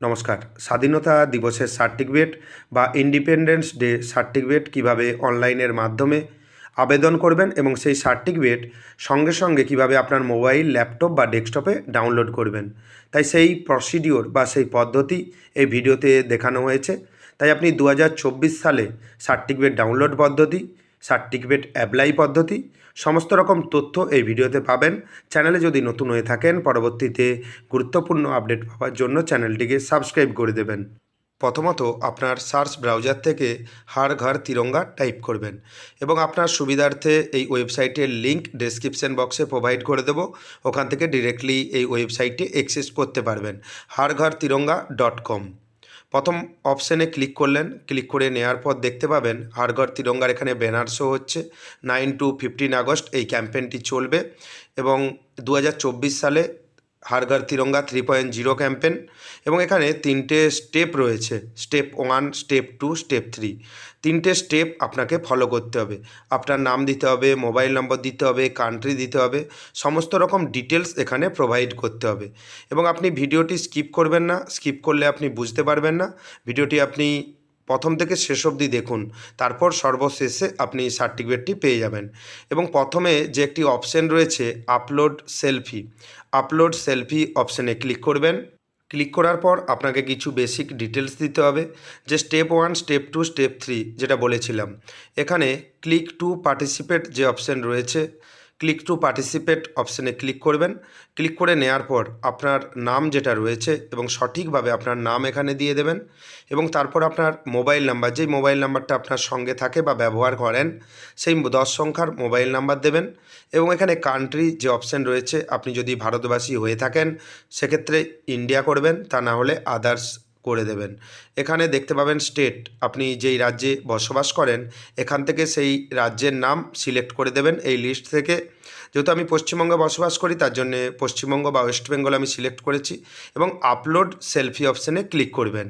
নমস্কার। স্বাধীনতা দিবসের সার্টিফিকেট বা ইন্ডিপেন্ডেন্স ডে সার্টিফিকেট কীভাবে অনলাইনের মাধ্যমে আবেদন করবেন এবং সেই সার্টিফিকেট সঙ্গে সঙ্গে কীভাবে আপনার মোবাইল, ল্যাপটপ বা ডেস্কটপে ডাউনলোড করবেন। তাই সেই প্রসিডিওর বা সেই পদ্ধতি এই ভিডিওতে দেখানো হয়েছে। তাই আপনি দু হাজার চব্বিশ সালে সার্টিফিকেট ডাউনলোড পদ্ধতি সার্টিফিকেট অ্যাপ্লাই পদ্ধতি, সমস্ত রকম তথ্য এই ভিডিওতে পাবেন। চ্যানেলে যদি নতুন হয়ে থাকেন, পরবর্তীতে গুরুত্বপূর্ণ আপডেট পাওয়ার জন্য চ্যানেলটিকে সাবস্ক্রাইব করে দেবেন। প্রথমত আপনার সার্চ ব্রাউজার থেকে হাড় ঘর তিরঙ্গা টাইপ করবেন এবং আপনার সুবিধার্থে এই ওয়েবসাইটের লিংক ডেসক্রিপশন বক্সে প্রোভাইড করে দেবো। ওখান থেকে ডিরেক্টলি এই ওয়েবসাইটটি অ্যাক্সেস করতে পারবেন হাড় ঘর তিরঙ্গা ডট কম। প্রথম অপশানে ক্লিক করলেন। ক্লিক করে নেওয়ার পর দেখতে পাবেন হাড়ঘর তিরঙ্গার এখানে ব্যানার শো হচ্ছে। নাইন টু ফিফটিন আগস্ট এই ক্যাম্পেনটি চলবে এবং দু হাজার চব্বিশ সালে হারঘর Tiranga three point zero campaign এবং এখানে তিনটে স্টেপ রয়েছে। Step one step two step three তিনটে স্টেপ আপনাকে ফলো করতে হবে। আপনার নাম দিতে হবে মোবাইল নম্বর দিতে হবে কান্ট্রি দিতে হবে, সমস্ত রকম ডিটেলস এখানে প্রোভাইড করতে হবে। এবং আপনি ভিডিওটি স্কিপ করবেন না। স্কিপ করলে আপনি বুঝতে পারবেন না। ভিডিওটি আপনি প্রথম থেকে শেষ অবধি দেখুন, তারপর সর্বশেষে আপনি সার্টিফিকেটটি পেয়ে যাবেন। এবং প্রথমে যে একটি অপশন রয়েছে, আপলোড সেলফি। আপলোড সেলফি অপশানে ক্লিক করবেন। ক্লিক করার পর আপনাকে কিছু বেসিক ডিটেলস দিতে হবে, যে step one, step two, step three যেটা বলেছিলাম। এখানে ক্লিক টু পার্টিসিপেট যে অপশান রয়েছে ক্লিক টু পার্টিসিপেট অপশানে ক্লিক করবেন। ক্লিক করে নেওয়ার পর আপনার নাম যেটা রয়েছে এবং সঠিকভাবে আপনার নাম এখানে দিয়ে দেবেন এবং তারপর আপনার মোবাইল নাম্বার যেই মোবাইল নাম্বারটা আপনার সঙ্গে থাকে বা ব্যবহার করেন, সেই দশ সংখ্যার মোবাইল নাম্বার দেবেন এবং এখানে কান্ট্রি যে অপশান রয়েছে, আপনি যদি ভারতবাসী হয়ে থাকেন, সেক্ষেত্রে ইন্ডিয়া করবেন, তা না হলে আদার্স করে দেবেন। এখানে দেখতে পাবেন স্টেট আপনি যেই রাজ্যে বসবাস করেন, এখান থেকে সেই রাজ্যের নাম সিলেক্ট করে দেবেন এই লিস্ট থেকে। যেহেতু আমি পশ্চিমবঙ্গে বসবাস করি, তার জন্য পশ্চিমবঙ্গ বা ওয়েস্ট বেঙ্গল আমি সিলেক্ট করেছি এবং আপলোড সেলফি অপশানে ক্লিক করবেন।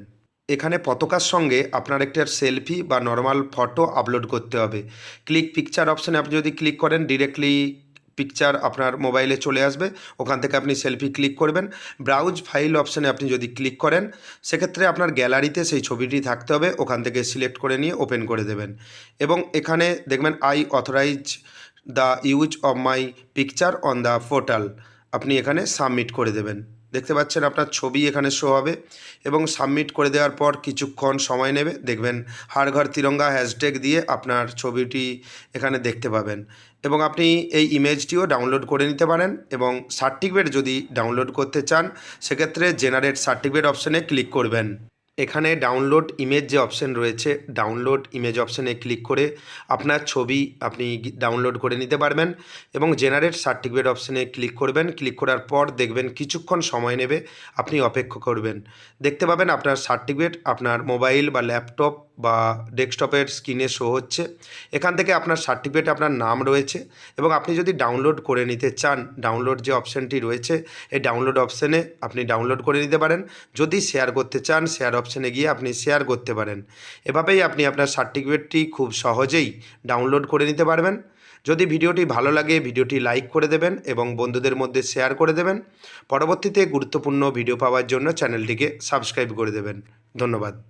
এখানে পতাকার সঙ্গে আপনার একটা সেলফি বা নর্মাল ফটো আপলোড করতে হবে। ক্লিক পিকচার অপশানে আপনি যদি ক্লিক করেন ডিরেক্টলি পিকচার আপনার মোবাইলে চলে আসবে, ওখান থেকে আপনি সেলফি ক্লিক করবেন। ব্রাউজ ফাইল অপশানে আপনি যদি ক্লিক করেন, সেক্ষেত্রে আপনার গ্যালারিতে সেই ছবিটি থাকতে হবে, ওখান থেকে সিলেক্ট করে নিয়ে ওপেন করে দেবেন। এবং এখানে দেখবেন I authorise the use of my picture on the portal আপনি এখানে সাবমিট করে দেবেন। দেখতে পাচ্ছেন আপনার ছবি এখানে শো হবে এবং সাবমিট করে দেওয়ার পর কিছুক্ষণ সময় নেবে। দেখবেন হাড়ঘর তিরঙ্গা হ্যাশট্যাগ দিয়ে আপনার ছবিটি এখানে দেখতে পাবেন এবং আপনি এই ইমেজটিও ডাউনলোড করে নিতে পারেন এবং সার্টিফিকেট যদি ডাউনলোড করতে চান, সেক্ষেত্রে জেনারেট সার্টিফিকেট অপশানে ক্লিক করবেন। এখানে ডাউনলোড ইমেজ যে অপশান রয়েছে ডাউনলোড ইমেজ অপশানে ক্লিক করে আপনার ছবি আপনি ডাউনলোড করে নিতে পারবেন এবং জেনারেট সার্টিফিকেট অপশানে ক্লিক করবেন। ক্লিক করার পর দেখবেন কিছুক্ষণ সময় নেবে, আপনি অপেক্ষা করবেন। দেখতে পাবেন আপনার সার্টিফিকেট আপনার মোবাইল বা ল্যাপটপ বা ডেস্কটপের স্ক্রিনে শো হচ্ছে। এখান থেকে আপনার সার্টিফিকেট, আপনার নাম রয়েছে এবং আপনি যদি ডাউনলোড করে নিতে চান, ডাউনলোড যে অপশানটি রয়েছে, এই ডাউনলোড অপশানে আপনি ডাউনলোড করে নিতে পারেন। যদি শেয়ার করতে চান, শেয়ার অপশানে গিয়ে আপনি শেয়ার করতে পারেন। এভাবেই আপনি আপনার সার্টিফিকেটটি খুব সহজেই ডাউনলোড করে নিতে পারবেন। যদি ভিডিওটি ভালো লাগে, ভিডিওটি লাইক করে দেবেন এবং বন্ধুদের মধ্যে শেয়ার করে দেবেন। পরবর্তীতে গুরুত্বপূর্ণ ভিডিও পাওয়ার জন্য চ্যানেলটিকে সাবস্ক্রাইব করে দেবেন। ধন্যবাদ।